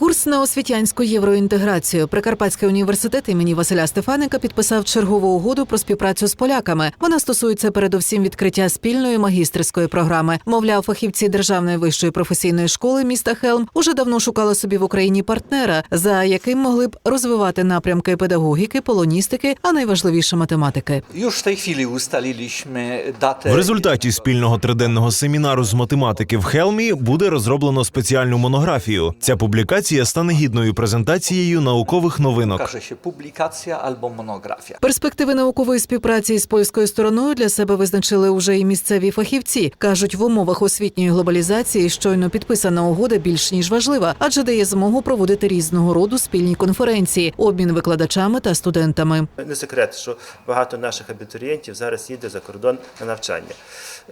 Курс на освітянську євроінтеграцію. Прикарпатський університет імені Василя Стефаника підписав чергову угоду про співпрацю з поляками. Вона стосується передусім відкриття спільної магістерської програми. Мовляв, фахівці державної вищої професійної школи міста Хелм уже давно шукали собі в Україні партнера, за яким могли б розвивати напрямки педагогіки, полоністики, а найважливіше математики. В результаті спільного триденного семінару з математики в Хелмі буде розроблено спеціальну монографію. Ця публікація стане гідною презентацією наукових новинок. Okaże się publikacja albo monografia. Перспективи наукової співпраці з польською стороною для себе визначили уже і місцеві фахівці. кажуть, в умовах освітньої глобалізації щойно підписана угода більш ніж важлива, адже дає змогу проводити різного роду спільні конференції, обмін викладачами та студентами. Не секрет, що багато наших абітурієнтів зараз їде за кордон на навчання.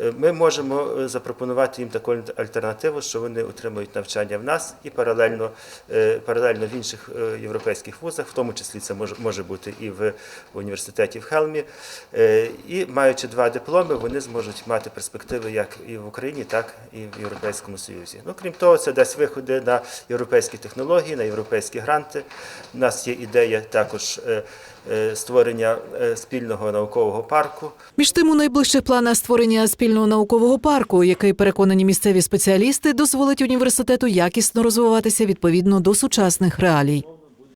Е, Ми можемо е, запропонувати їм таку альтернативу, що вони отримують навчання в нас і паралельно, паралельно в інших е, європейських вузах, в тому числі це може, бути і в університеті в Хелмі. Е, І маючи два дипломи, вони зможуть мати перспективи як і в Україні, так і в Європейському Союзі. Ну, крім того, це дасть виходи на європейські технології, на європейські гранти. У нас є ідея також е, е, створення е, спільного наукового парку. Між тим, у найближчих планах створення спільного наукового парку, який переконані місцеві спеціалісти, дозволить університету якісно розвиватися відповідно до сучасних реалій.